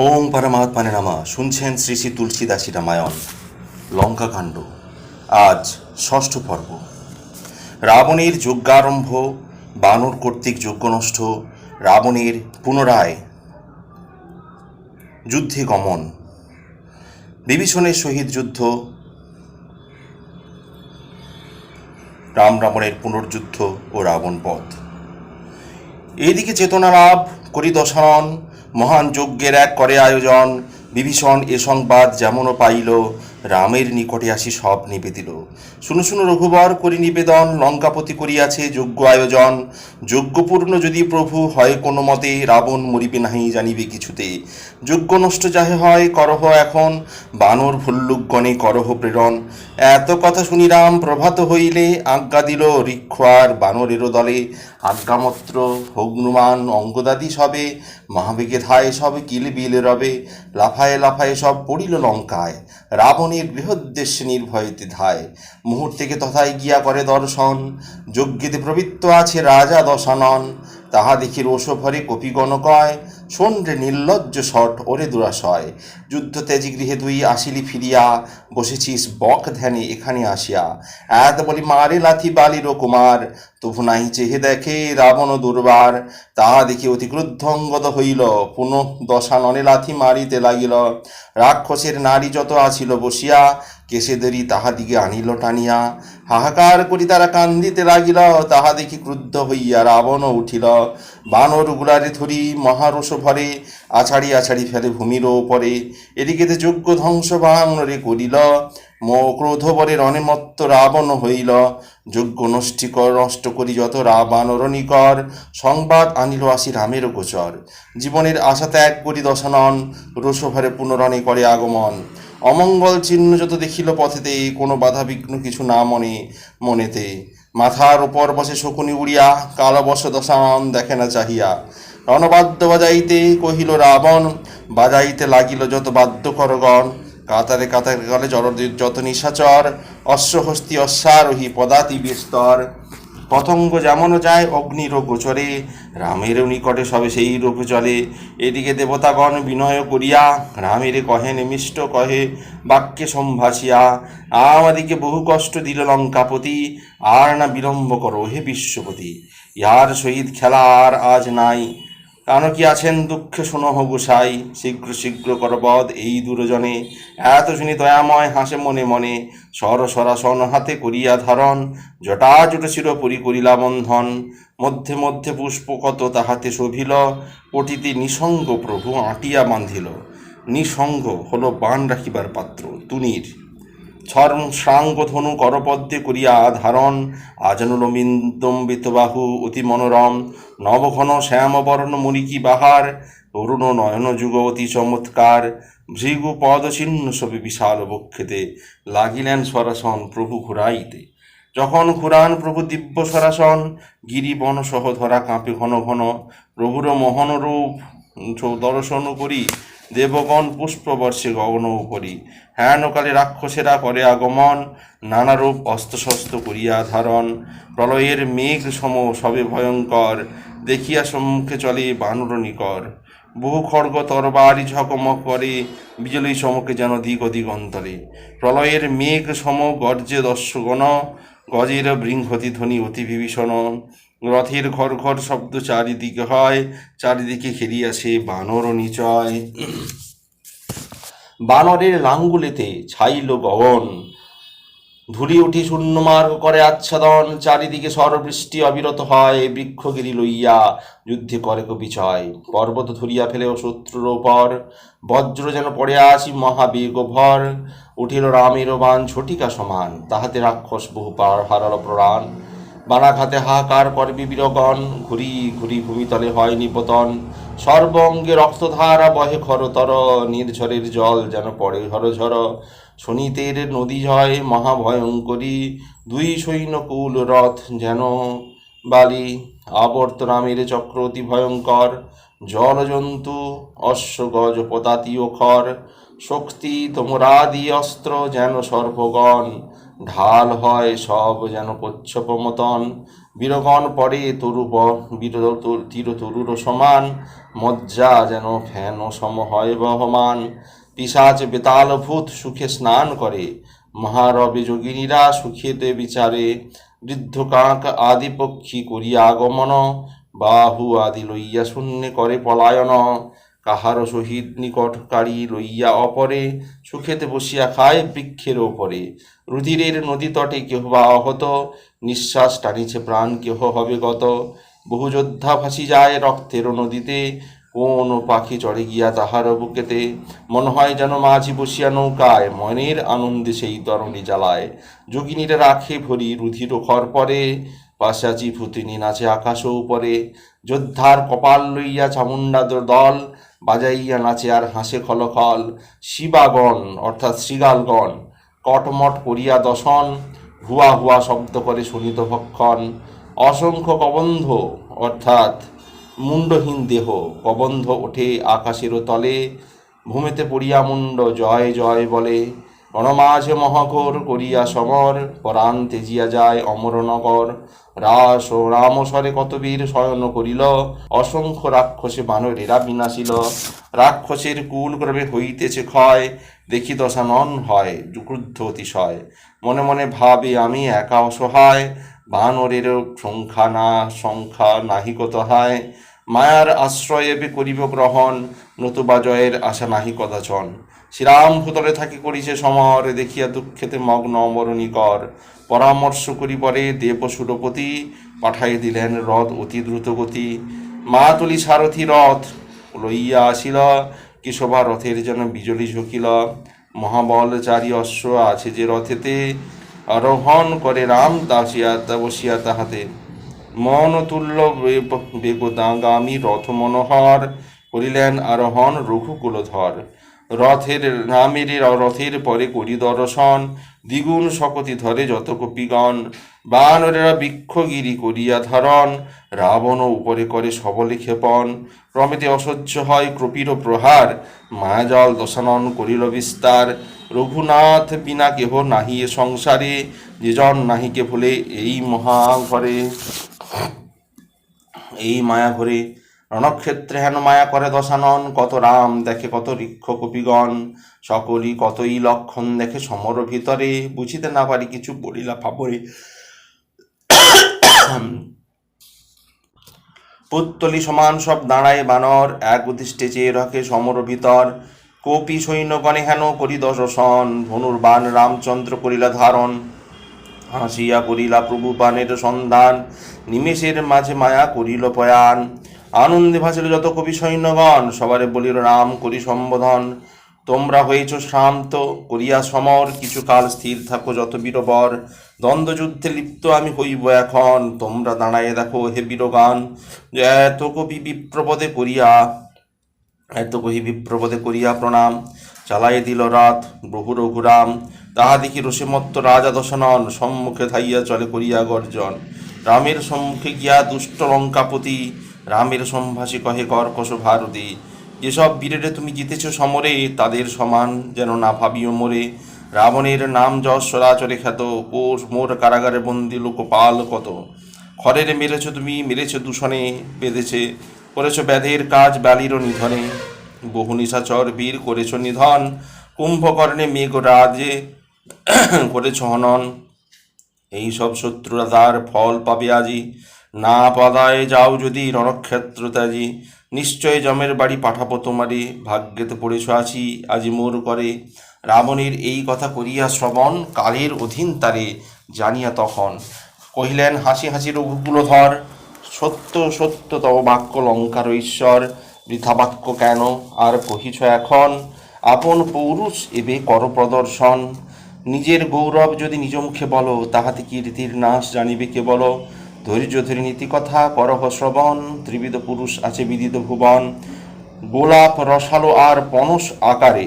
ওম পরমাত্মানে নামা। শুনছেন শ্রী শ্রী তুলসীদাসী রামায়ণ লঙ্কাকাণ্ড। আজ ষষ্ঠ পর্ব। রাবণের যজ্ঞারম্ভ, বানর কর্তৃক যজ্ঞ নষ্ট রাবণের পুনরায় যুদ্ধে গমন। বিভীষণের সহিত যুদ্ধ। রাম রাবণের পুনর্যুদ্ধ ও রাবণ পথ। এইদিকে চেতনা লাভ করি দশানন মহান যজ্ঞের এক করে আয়োজন, বিভীষণ এ সংবাদ যেমনও পাইল, রামের নিকটে আসি সব নিবেদিল। শুনু শুনু রঘুবর করি নিবেদন, লঙ্কাপতি করিয়াছে যজ্ঞ আয়োজন। যজ্ঞপূর্ণ যদি প্রভু হয় কোনো মতে, রাবণ মরিবে নাহি জানিবে কিছুতে। যজ্ঞ নষ্ট যাহে হয়, করহ এখন, বানর ভল্লুকগণে করহ প্রেরণ। এত কথা শুনি রাম প্রভাত হইলে আজ্ঞা দিল ঋক্ষ আর বানরেরও দলে আজ্ঞামত্র হগ্নুমান অঙ্গদাদি সবে, মহাবেগে ধায় সবে কিল বিল রবে, লাফায়ে লাফায়ে সব পড়িল লঙ্কায়, রাবণের বৃহদ্দেশ্যে নির্ভয়তে ধায়। মুহূর্তেকে তথায় গিয়া করে দর্শন, যজ্ঞেতে প্রবৃত্ত আছে রাজা দশানন, তাহা দেখি রোষ ভরে কপিগণ কয় শোন রে নির্লজ্জ শট, ওরে দুরাশয়। যুদ্ধ তেজি গৃহে তুই আসিলি ফিরিয়া, বসেছিস বক ধ্যানে এখানে আসিয়া। এত বলি, মারে লাথি বালির কুমার, তবু নাই চেহে দেখে রাবণ দুর্বার। তাহা দেখি অতি ক্রুদ্ধঙ্গত হইল, পুনঃ দশাননে লাথি মারিতে লাগিল। রাক্ষসের নারী যত আছিল বসিয়া কেশেদেরই তাহাদিকে আনিল টানিয়া। হাহাকার করি তারা কান্দিতে লাগিল, তাহা দেখি ক্রুদ্ধ হইয়া রাবণ উঠিল। বানর গুলারে ধরি মহারস ভরে, আছাড়ি আছাড়ি ফেলে ভূমির ওপরে। এদিকেতে যোগ্য ধ্বংস বাংরে করিল, মো ক্রোধ বরে রণেমত্ত রাবণ হইল। যজ্ঞ নষ্টিকর, নষ্ট করি যত রাবানর নিকর। সংবাদ আনিল আসি রামের গোচর। জীবনের আশা ত্যাগ করি দশানন রোষভরে পুনরণে করে আগমন। অমঙ্গল চিহ্ন যত দেখিল পথেতে, কোনো বাধা বিঘ্ন কিছু না মনে, মনেতে। মাথার উপর বসে শকুনি উড়িয়া কালো বস দশানন দেখে না চাহিয়া। রণবাদ্য বাজাইতে কহিল রাবণ, বাজাইতে লাগিল যত বাদ্য করগণ কাতারে কাতারে গলে জল যত নিশাচর, অশ্বহস্তি অশ্বারোহী পদাতি বিস্তর পতঙ্গ যেমন যায় অগ্নির গোচরে রামেরও নিকটে সবে সেই রূপে চলে। এদিকে দেবতাগণ বিনয় করিয়া রামের কহে, নিমিষ্ট কহে, বাক্যে সম্ভাসিয়া আমাদিকে বহু কষ্ট দিল লঙ্কাপতি, আর না বিলম্ব করো হে বিশ্বপতি। ইহার সহিত খেলা আর আজ নাই। কি আছেন দুঃখে শোনো গোসাই শীঘ্র শীঘ্র করবদ এই দুরজনে। এত শুনি দয়াময় হাসে মনে মনে সর সরাসন হাতে করিয়া ধারণ। জটাজট চিরপুরি করিলা বন্ধন, মধ্যে মধ্যে পুষ্প কত তাহাতে শোভিল পটিতে নিসঙ্গ প্রভু আটিয়া বাঁধিল নিসঙ্গ হলো বান রাখিবার পাত্র, তুনির। ধনু করপদ্মে করিয়া ধারণ। আজানুলমিন্দম্বিত বাহু অতি মনোরম। নবঘন শ্যামবর্ণ মুরিকি বাহার? অরুণ নয়ন যুগ অতি চমৎকার। ভৃগু পদচিহ্ন সবে বিশাল বক্ষেতে। লাগিলেন সরাসন প্রভু ঘুরাইতে। যখন খুরান প্রভু দিব্য সরাসন গিরি বন সহ ধরা কাঁপে ঘন ঘন। প্রভুর মোহন রূপ দর্শন করি দেবগণ পুষ্পবর্ষে গগন উপরি। হেনকালে রাক্ষসেরা করে আগমন, নানারূপ অস্ত্রশস্ত্র করিয়া ধারণ। প্রলয়ের মেঘ সম সবে ভয়ঙ্কর, দেখিয়া সম্মুখে চলে বানর নিকর। বহু খড়গ তরবারি ঝকমক করে, বিজলী সমকে যেন দিগ দিগন্তরে প্রলয়ের মেঘ সম গর্জে দস্যগণ গজের বৃংহতি ধ্বনি অতি বিভীষণ। রথের ঘর ঘর শব্দ চারিদিকে হয়, চারিদিকে ঘেরিয়াছে বানর নিচয়। বানরের লাঙ্গুলেতে ছাইল গগন। ধুলি উঠি শূন্য মার্গ করে আচ্ছাদন, চারিদিকে সরবৃষ্টি অবিরত হয়, বৃক্ষগিরি লইয়া যুদ্ধে করে বিচয় পর্বত ধরিয়া ফেলেও শত্রুর ওপর, বজ্র যেন পড়ে আসি মহাবেগ ভর উঠিল রামের বান ছটিকা সমান, তাহাতে রাক্ষস বহু পার হারাল প্রাণ। বানাঘাতে হাহাকার করবি বীরগণ, ঘুরি ঘুরি ভূমিতলে হয় নিপতন। সর্বঙ্গে রক্তধারা বহে খরতর, নির্ঝরের জল যেন পড়ে ঝর শনিতের নদী জয় মহাভয়ঙ্করী, দুই সৈন্যকুল রথ যেন বালি। আবর্ত রামের চক্র অতি ভয়ঙ্কর, জলজন্তু, অশ্বগজ পদাতি ও খর। শক্তি তোমরাদি অস্ত্র যেন সর্পগণ ঢাল হয় সব যেন কচ্ছপ মতন বীরগণ পরে তরু বীর তীর তরুর সমান। মজ্জা যেন ফ্যান সম হয় বহমান। পিসাচ বেতাল ভূত সুখে স্নান করে। মহারবে যোগিনীরা সুখেতে বিচারে। বৃদ্ধ কাক আদি পক্ষী করিয়া আগমন। বাহু আদি লইয়া শূন্যে করে পলায়ন। কাহার সহিত নিকটকারী লইয়া অপরে, সুখেতে বসিয়া খায় বৃক্ষের ওপরে। রুধিরের নদী তটে কেহ বা অহত নিঃশ্বাস টানিছে প্রাণ কেহ হবে গত। বহু যোদ্ধা ভাসি যায় রক্তের নদীতে, কোন পাখি চড়ে গিয়া তাহার বুকেতে। মনে হয় যেন মাঝি বসিয়া নৌকায়, মনের আনন্দে সেই তরণী জ্বালায়। যোগিনীরা রাখে ভরি রুধির খর পরে, পাশাচি ফুতিনি নাচে আকাশ উপরে। যোদ্ধার কপাল লইয়া চামুণ্ডাদের দল বাজাইয়া নাচে আর হাসে খলখল, শিবাগণ, অর্থাৎ শৃগালগণ কটমট করিয়া দশন, হুয়া হুয়া শব্দ করে শুনিত ভক্ষণ, অসংখ্য কবন্ধ, অর্থাৎ মুণ্ডহীন দেহ, কবন্ধ ওঠে আকাশের তলে, ভূমিতে পড়িয়া মুণ্ড জয় জয় বলে। রণমাঝে মহাঘোর করিয়া সমর পরাণ তেজিয়া যায় অমরনগর। রাস ও রামসরে কত বীর শয়ন করিল, অসংখ্য রাক্ষসে বানরেরা বিনাশিল। রাক্ষসের কুল ক্রমে হইতেছে ক্ষয়, দেখি দশা নন হয় ক্রুদ্ধ অতিশয়। মনে মনে ভাবে আমি একা অসহায় বানরের সংখ্যা না, সংখ্যা নাহি কত হায়। মায়ার আশ্রয়ে বে করিব গ্রহণ নতুবা জয়ের আশা নাহি কদাচন। শ্রীরাম ভূতলে থাকি করিছে সমর দেখিয়া দুঃখেতে মগ্ন অমরণিকর পরামর্শ করি পরে দেব সুরপতি, পাঠাই দিলেন রথ অতি দ্রুতগতি মা তুলি সারথি রথ, লইয়া আসিল কিশোভা রথের যেন বিজলি ঝুঁকিল। মহাবল চারি অশ্ব আছে যে রথেতে আরোহণ করে রাম দাসিয়া বসিয়া তাহাতে। মন তুল্য বেগদাগামী রথ মনোহর করিলেন আরোহণ রঘুকুলধর। রথের নামের রথের পরে করি দর্শন, দ্বিগুণ শকতি ধরে যত কপিগণ বানরেরা বৃক্ষগিরি করিয়া ধারণ রাবণ উপরে করে সবলে ক্ষেপণ। ক্রমেতে অসহ্য হয় ক্রপির প্রহার, মায়াজল দশানন করিল বিস্তার। রঘুনাথ বিনা কেহ নাহিয়ে সংসারে যেজন নাহিকে ভুলে এই মহাঘরে এই মায়া ঘরে, রণক্ষেত্রে হেন মায়া করে দশানন, কত রাম দেখে কত ঋক্ষ কপিগণ, সকলই কতই লক্ষণ দেখে সমর ভিতরে, বুঝিতে না পারি কিছু বলিলা ফাপরে পুত্তলি সমান সব দাঁড়ায় বানর, এক উদ্দিষ্টে চেয়ে রাখে সমর ভিতর। কপি সৈন্যগণে হেন করি দশসন ধনুর্বান রামচন্দ্র করিলা ধারণ। হাসিয়া করিলা প্রভু পানের সন্ধান, নিমেষের মাঝে মায়া করিল পয়ান আনন্দে ভাসিল যত কবি সৈন্যগণ, সবারে বলিল রাম করি সম্বোধন। তোমরা হয়েছ শান্ত করিয়া সমর, কিছু কাল স্থির থাকো যত বীরবর। দ্বন্দ্বযুদ্ধে লিপ্ত আমি হইব এখন, তোমরা দাঁড়াইয়ে দেখো হে বীরগান এত কবি বিপ্রপদে করিয়া, এত কহি বিপ্রপদে করিয়া প্রণাম। চালাই দিল রাত, বহু রঘুরাম। তাহা দেখি রসিমত্ত রাজা দশনন, সম্মুখে থাইয়া চলে করিয়া গর্জন। রামের সম্মুখে গিয়া দুষ্ট লঙ্কাপতি, রামের সম্ভাষী কহে, কর্কশ ভারতী, যেসব বীরেরে তুমি জিতেছ সমরে, তাদের সমান যেন না ভাবিও মোরে। রাবণের নাম যশ সরাচরে খ্যাত, কোষ মোর কারাগারে বন্দি লোকপাল কত? খরের মেরেছ তুমি, মেরেছ দূষণে, বেঁধেছে, করেছ ব্যাধের কাজ বালিরও নিধনে। বহু নিশাচর বীর করেছ নিধন, কুম্ভকর্ণে মেঘ রাজে করেছ হনন এই সব শত্রুরা তার ফল পাবে আজি। না পাদায় যাও যদি রণক্ষেত্র ত্যাজি। নিশ্চয় জমের বাড়ি পাঠাবো তোমারে ভাগ্যেতে পড়েছ আছি, আজি মোর করে রাবণের এই কথা করিয়া শ্রবণ কালের অধীন তারে জানিয়া তখন কহিলেন, হাসি হাসি রঘুকুলধর সত্য সত্য তব বাক্য লঙ্কার ঈশ্বর বৃথা বাক্য কেন? আর কহিছ এখন, আপন পৌরুষ এবে কর প্রদর্শন। নিজের গৌরব যদি নিজ মুখে বলো, তাহাতে কীর্তির নাশ জানিবে কে বলো ধৈর্য ধরে নীতি কথা করহ শ্রবণ, ত্রিবিধ পুরুষ আছে বিদিত ভুবন। গোলাপ রসালো আর পনস আকারে।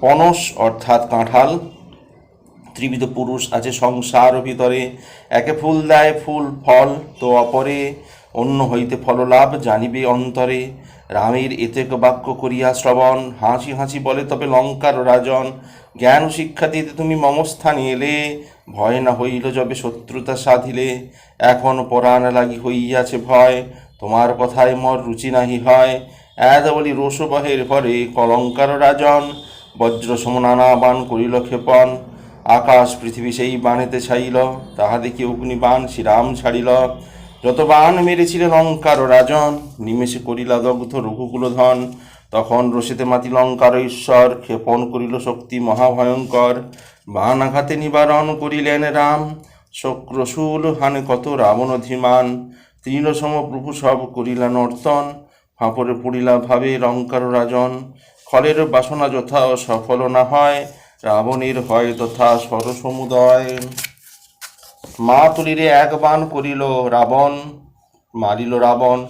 পনস অর্থাৎ কাঁঠাল। ত্রিবিধ পুরুষ আছে সংসার ভিতরে। একে ফুল দেয় ফুল ফল তো অপরে। অন্য হইতে ফললাভ জানিবে অন্তরে। রামের এতেক বাক্য করিয়া শ্রবণ, হাসি হাসি বলে, তবে লঙ্কার রাজন, জ্ঞান ও শিক্ষা দিতে তুমি মমস্থানে এলে, ভয় না হইল যবে শত্রুতা সাধিলে, এখন পরাণ লাগি হইয়াছে ভয়, তোমার কথায় মর রুচি নাহি হয় এত বলি রোষবহের ভরে কলঙ্কার রাজন, বজ্র সমনানা বান করিল ক্ষেপণ, আকাশ পৃথিবী সেই বানেতে ছাইল তাহা দেখি অগ্নি বান শ্রীরাম ছাড়িল যত বান মেরেছিলেন লঙ্কার রাজন, নিমেষে করিলা দগ্ধ রঘুকুল ধন তখন রসিতে মাতি লঙ্কার ঈশ্বর, ক্ষেপণ করিল শক্তি মহাভয়ঙ্কর। বান আঘাতে নিবারণ করিলেন রাম, শক্রশূল হানে কত রাবণ ধীমান তৃণসম প্রভু সব করিলা নর্তন ফাঁপরে পড়িলা ভাবে লঙ্কার রাজন। খলের বাসনা যথা সফল না হয়, রাবণের হয় তথা সরসমুদয় মা তুলিরে এক বান করিল রাবণ, মারিল রাবণ।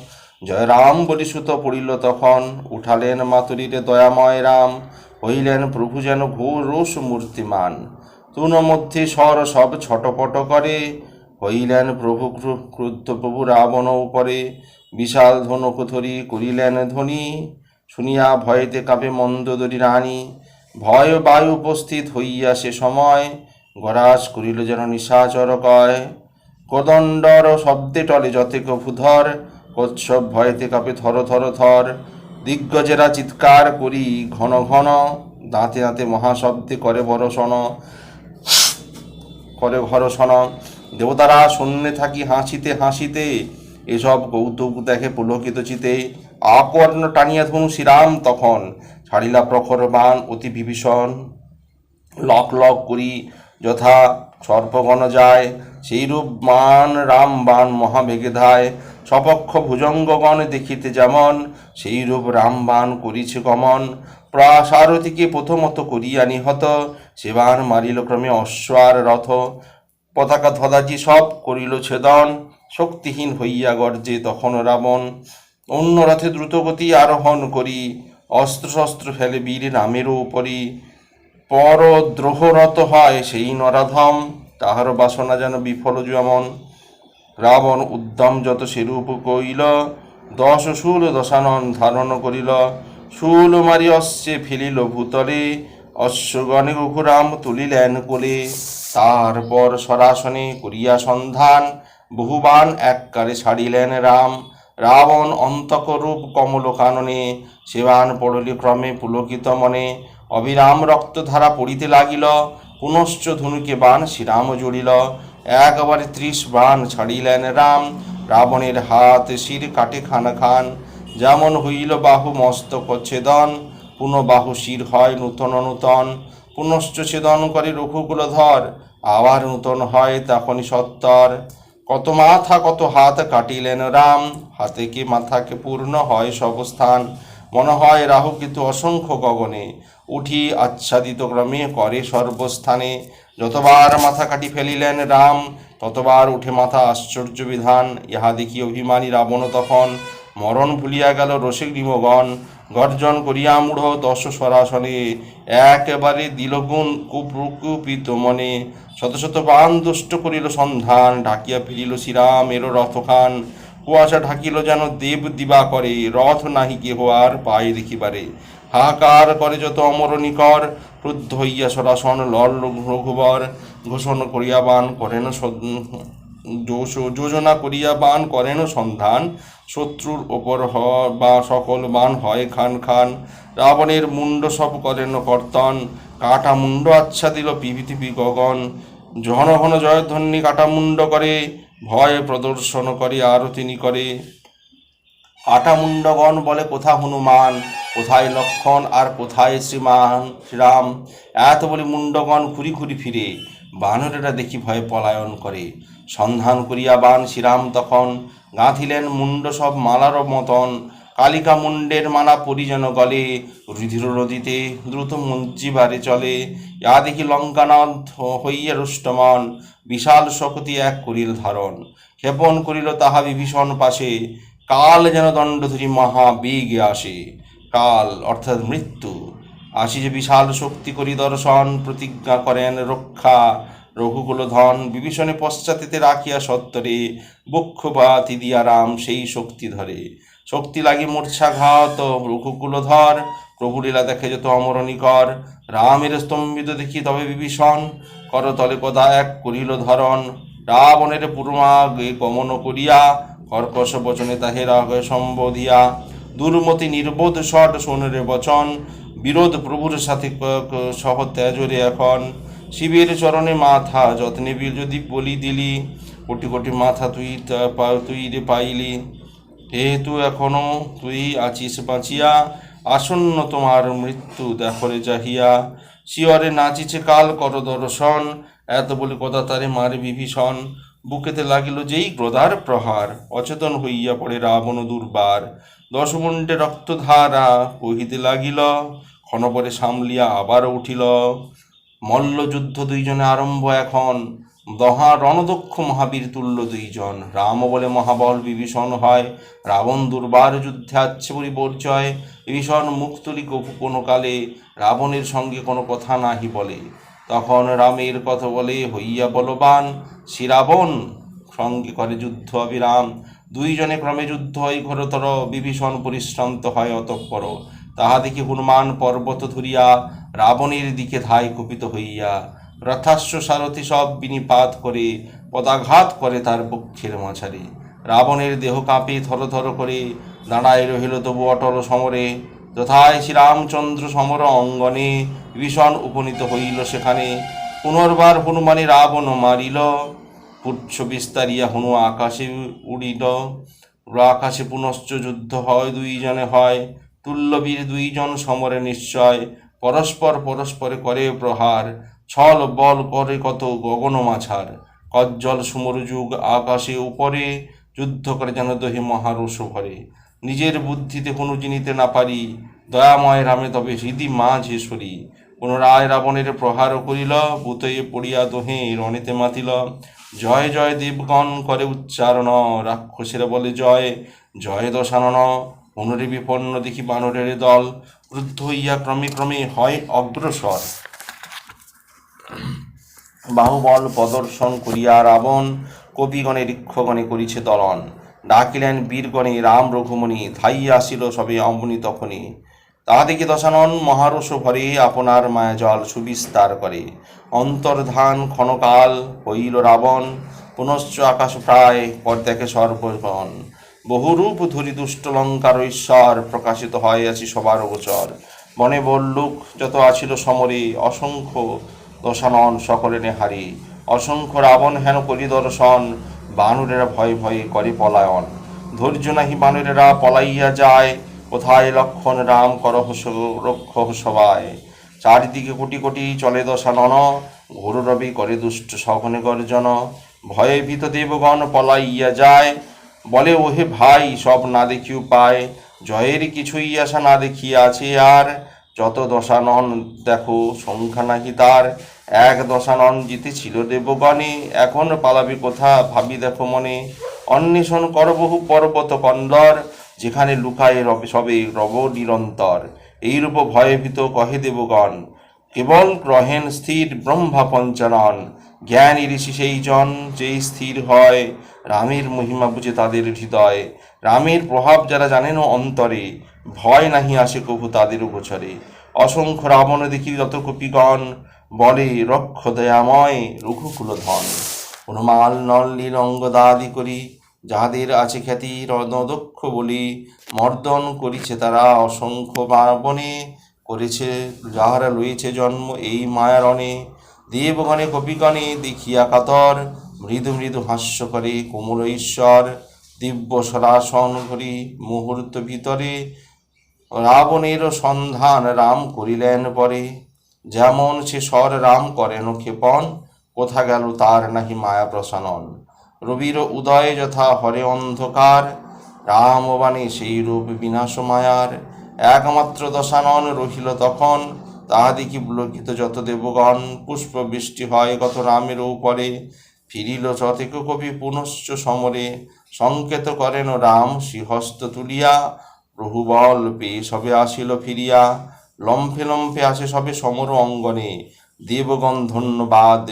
জয় রাম বলি সুত পড়িল তখন। উঠালেন মাতুরিরে দয়াময় রাম, হইলেন প্রভু যেন ঘোর রোষ মূর্তিমান। তুন মধ্যে স্বর সব ছটপট করে, হইলেন প্রভু ক্রু- ক্রুদ্ধ প্রভু রাবণ উপরে। বিশাল ধনুক ধরি করিলেন ধ্বনি, শুনিয়া ভয়েতে কাঁপে মন্দোদরী রানী ভয় বায়ু উপস্থিত হইয়া সে সময় গরাস করিল যেন নিশাচর কয়, কোদণ্ডর শব্দে টলে যতেক ভূধর কচ্ছপ ভয়েতে কাঁপে থর থর থর। দিগ্গজেরা চিৎকার করি ঘন ঘন, দাঁতে দাঁতে মহাশব্দে করে বরষণ, করে ঘরষণ দেবতারা শূন্যে থাকি হাসিতে হাসিতে, এসব কৌতুক দেখে পুলকিত চিতে। আকর্ণ টানিয়া ধনু শ্রীরাম তখন, ছাড়িলা প্রখর বান অতি বিভীষণ। লক লক করি যথা সর্পগণ যায়, সেইরূপ মান রাম বান মহাবেগে ধায় সপক্ষ ভুজঙ্গগণ দেখিতে যেমন, সেইরূপ রাম বান করিছে গমন। প্রাসারথীকে প্রথমত করিয়া নিহত সেবান মারিল ক্রমে অশ্বার রথ। পতাকা ধদাজি সব করিল ছেদন, শক্তিহীন হইয়া গর্জে তখন রাবণ। অন্য রথে দ্রুতগতি আরোহণ করি অস্ত্র শস্ত্র ফেলে বীর নামেরও উপরি। পরদ্রোহরত হয় সেই নরাধম, তাহার বাসনা যেন বিফল যেমন। রাবণ উদ্যম যত সেরূপ কইল, দশ শূল দশানন ধারণ করিল। শূল মারি অশ্বে ফেলিল ভূতলে, অশ্বগণে রঘুরাম তুলিলেন কোলে। তারপর সরাসনে করিয়া সন্ধান, বহুবান এককারে ছাড়িলেন রাম। রাবণ অন্তকরূপ কমল কাননে সেবান পড়লি ক্রমে পুলকিত মনে। অবিরাম রক্তধারা পড়িতে লাগিল, পুনশ্চ ধনুকে বান শ্রীরাম জুড়িল। একবারে ত্রিশ বান ছাড়িলেন রাম, রাবণের হাত শির কাটে খান খান। যেমন হইল বাহু মস্তক ছেদন, পুনঃ বাহু শির হয় নূতন নূতন। পুনশ্চ ছেদন করে রঘুকুল ধর, আবার নূতন হয় তখনই সত্তর। কত মাথা কত হাত কাটিলেন রাম, হাতে কি মাথাকে পূর্ণ হয় সবস্থান মনে হয় রাহু কিন্তু অসংখ্য গগনে উঠি আচ্ছাদিত ক্রমে করে সর্বস্থানে। যতবার মাথা কাটি ফেলিলেন রাম, ততবার উঠে মাথা আশ্চর্য বিধান। ইহা দেখি অভিমানী রাবণ তখন। মরণ ভুলিয়া গেল রসিক নিমগণ গর্জন করিয়া মূঢ় দশ সরাসনে একেবারে দিলগুণ কুপ্রকুপিত মনে। শত শত বান দুষ্ট করিল সন্ধান। ঢাকিয়া ফিরিল শ্রীরাম শ্রীরামের রথখান। কুয়াশা ঢাকিল যেন দেব দিবা করে, রথ নাহি কেহ আর পায়ে দেখিবারে। হাহাকার করে যত অমর নিকর, ক্রুদ্ধ হইয়া সরাসন লল রঘুবর ঘোষণ করিয়া বান করেন যোজনা করিয়া বান করেন সন্ধান। শত্রুর ওপর হ বা সকল বান হয় খান খান। রাবণের মুন্ড সব করেন কর্তন। কাটা মুন্ড আচ্ছা দিল পৃথিবী গগন। ঘন ঘন জয়ধ্বনি কাটা মুন্ড করে। ভয় প্রদর্শন করে, আরতিনি করে। আটা মুন্ডগণ বলে, কোথা হনুমান? কোথায় লক্ষণ? আর কোথায় শ্রীমান? শ্রীরাম? এত বলে মুন্ডগণ ঘুরি ঘুরি ফিরে, বানরেরা দেখি ভয়ে পলায়ন করে। সন্ধান করিয়া বান শ্রীরাম তখন গাঁথিলেন মুন্ড সব মালার মতন। কালিকা মুন্ডের মালা পরিজন গলে, রুধির নদীতে দ্রুত মঞ্জিবারে চলে। ইয়া দেখি লঙ্কানাথ হইয়া রুষ্টমন, বিশাল শক্তি এক করিল ধারণ। ক্ষেপণ করিল তাহা বিভীষণ পাশে, কাল যেন দণ্ড ধরি আসে। কাল, অর্থাৎ মৃত্যু। আসি যে বিশাল শক্তি করি দর্শন, প্রতিজ্ঞা করেন রক্ষা। রঘুকুল ধন বিভীষণে পশ্চাতেতে রাখিয়া সত্তরে বক্ষ বা তিদিয়া রাম সেই শক্তি ধরে। শক্তি লাগি মূর্ছাঘাত রঘুকুলধর ধর। লীলা দেখে যেত অমরণিকর রামের স্তম্ভিত দেখি তবে বিভীষণ। করতলে কদা এক করিল ধরণ। রাবণের পুরমাগে গমন করিয়া কর্কশ বচনে তাহে রাগ সম্বোধিয়া। দুর্মতি নির্বোধ শট শোনরে বচন। বিরোধ প্রভুর সাথে সহ ত্যাজরে এখন। শিবের চরণে মাথা যত্নে বীর যদি বলি দিলি। কোটি কোটি মাথা তুই তুই রে পাইলি। যেহেতু এখনও তুই আছিস বাঁচিয়া, আসন্ন তোমার মৃত্যু দেখরে যাহিয়া শিয়রে নাচিছে কাল কর দর্শন, এত বলে কথা তারে মারে বিভীষণ। বুকেতে লাগিল যেই ক্রোধার প্রহার, অচেতন হইয়া পড়ে রাবণ দুর্বার। দশমুণ্ডে রক্তধারা কহিতে লাগিল, ক্ষণপরে সামলিয়া আবার উঠিল। মল্লযুদ্ধ দুইজনে আরম্ভ এখন দহা রণদক্ষ মহাবীর তুল্য দুইজন। রাম বলে মহাবল বিভীষণ হয়। রাবণ দুর্বার যুদ্ধে আছে পরিচয়। বিভীষণ মুখ তুলি কোনো কালে। রাবণের সঙ্গে কোনো কথা নাহি বলে। তখন রামের কথা বলে, হইয়া বলবান শ্রীরাবণ সঙ্গে করে যুদ্ধ অবিরাম। দুইজনে ক্রমে যুদ্ধ হয় ঘোরতর। বিভীষণ পরিশ্রান্ত হয় অতঃপর। তাহা দেখি হনুমান পর্বত ধরিয়া রাবণের দিকে ধায় কুপিত হইয়া রথাস্য সারথি সব বিনিপাত করে, পদাঘাত করে তার বক্ষের মাঝারে। রাবণের দেহ কাঁপে থর থর করে, দাঁড়ায় রহিল তবু অটল সমরে। যথায় শ্রীরামচন্দ্র সমর অঙ্গনে ভীষণ উপনীত হইল সেখানে। পুনর্বার হনুমানে রাবণ মারিল, পুচ্ছ বিস্তারিয়া হনু আকাশে উড়িল। আকাশে পুনশ্চ যুদ্ধ হয়, দুইজনে হয়। তুল্যবীর দুইজন সমরে নিশ্চয়, পরস্পর পরস্পরে করে প্রহার। ছল বল করে কত গগন মাছার। কজ্জল সুমর যুগ আকাশে উপরে, যুদ্ধ করে যেন দহে মহারোষ ভরে। নিজের বুদ্ধিতে কোনো জিনিতে না পারি, দয়াময় রামে তবে হৃদি মাঝে সরি। পুনরায় রাবণের প্রহার করিল বুতয়ে পড়িয়া দোহে রণেতে মাতিল। জয় জয় দেবগণ করে উচ্চারণ, রাক্ষসেরা বলে জয় জয় দশানন। পুনরে বিপন্ন দেখি বানরের দল ক্রুদ্ধ হইয়া ক্রমে ক্রমে হয় অগ্রসর। বাহুবল প্রদর্শন করিয়া রাবণ কবিগণে, ঋক্ষগণে করিছে দলন ডাকিলেন, বীরগণে, রাম রঘুমণি ধাইয়া আসিল সবে অমনি তখনই তাহা দেখি দশানন মহারস ভরে আপনার মায়াজল সুবিস্তার করে। অন্তর্ধান ক্ষণকাল হইল রাবণ, পুনশ্চ আকাশ প্রায় পর দেখে সর্বগণ বহুরূপ ধরি দুষ্ট লঙ্কার ঈশ্বর প্রকাশিত হয় আছি সবার গোচর বনে বল্লুক যত আছিল সমরে, অসংখ্য দশানন সকলে নেহারি, অসংখ্য রাবণ হেন করি দর্শন বানরেরা ভয়ে ভয়ে করে পলায়ন। ধৈর্য নাহি বানরেরা, পলাইয়া যায়, কোথায় লক্ষণ রাম করহ স- রক্ষ সবাই চারিদিকে কোটি কোটি চলে দশানন, ঘোর রবি করে দুষ্ট সঘনে গর্জন। ভয়ে ভীত দেবগণ পলাইয়া যায়, বলে, ওহে ভাই, সব না দেখি উপায়। জয়ের কিছুই আশা না দেখিয়া আছে আর। যত দশানন দেখো, সংখ্যা নাকি তার। এক দশানন জিতেছিল দেবগণে এখন পালাবি কোথা ভাবি দেখো মনে। অন্বেষণ কর বহু পর্বত কন্দর, যেখানে লুকায় রবে, সবে রব নিরন্তর। এইরূপ ভয়ে ভীত কহে দেবগণ, কেবল গ্রহেণ স্থির ব্রহ্মা পঞ্চানন। জ্ঞান ঋষি সেই জন যেই স্থির হয়, রামের মহিমা বুঝে তাদের হৃদয়। রামের প্রভাব যারা জানেন অন্তরে, ভয় নাহি আসে কভু তাদের গোচরে। অসংখ্য রাবণ দেখি যত কপিগণ বলে, রক্ষ দয়াময় রঘুকুল ধন হনুমাল নল অঙ্গদাদি করি, যাহাদের আছে খ্যাতি, রণদক্ষ বলি। মর্দন করিছে তারা, অসংখ্য বাবনে করেছে, যাহারা লইছে জন্ম এই মায়ারণে। দেবগণে কপিগণে দেখিয়া কাতর, মৃদু মৃদু হাস্য করে কোমল ঈশ্বর। দিব্য সরাসন ঘরি মুহূর্ত ভিতরে, রাবণের সন্ধান রাম করিলেন পরে। যেমন সে স্বর রাম করেন ক্ষেপণ, কোথা গেল তার নাহি মায়া প্রসানন। রবির উদয়ে যথা হরে অন্ধকার রামবাণী সেই রূপ বিনাশ মায়ার একমাত্র দশানন রহিল তখন তাহা দেখি পুলকিত যত দেবগণ পুষ্প বৃষ্টি হয় কত রামের উপরে। ফিরিল চতেক কবি পুনশ্চ সমরে, সংকেত করেন রাম শ্রীহস্ত তুলিয়া। প্রভু বল পেয়ে সবে আসিল ফিরিয়া। লম্ফে লম্ফে আসে সবে সমর অঙ্গনে দেবগণ ধন্যবাদ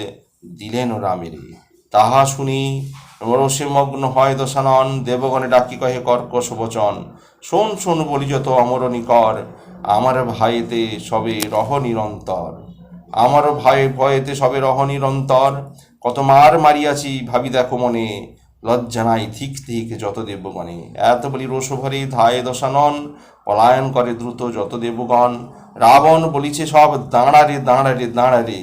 দিলেন রামেরে। তাহা শুনি রসে মগ্ন হয় দশানন, দেবগণে ডাকি কহে, কর্কশ বচন, শোন শোন বলি যত অমরণী কর আমার ভাইতে সবে রহ নিরন্তর। আমার ভাই ভয়েতে সবে রহ নিরন্তর। কত মার মারিয়াছি, ভাবি দেখো মনে, লজ্জা নাই ঠিক ঠিক যত দেবগণে। এত বলি রোষ ভরে ধায়ে দশানন পলায়ন করে দ্রুত যত দেবগণ। রাবণ বলিছে সব দাঁড়ারে দাঁড়ারে দাঁড়ারে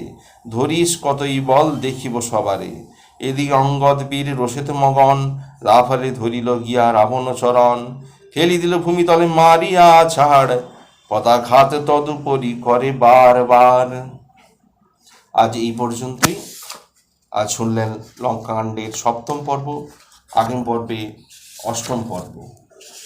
ধরিস কতই বল, দেখিব সবারে। এদিকে অঙ্গদ বীর রসেত মগন লাফালে ধরিল গিয়া রাবণ চরণ। ফেলি দিল ভূমিতলে, মারিয়া ছাড় পতাঘাত তদুপরি করে বারবার। আজ এই পর্যন্তই। আজ শুনলেন লঙ্কাকাণ্ডের সপ্তম পর্ব আগামী পর্বে অষ্টম পর্ব।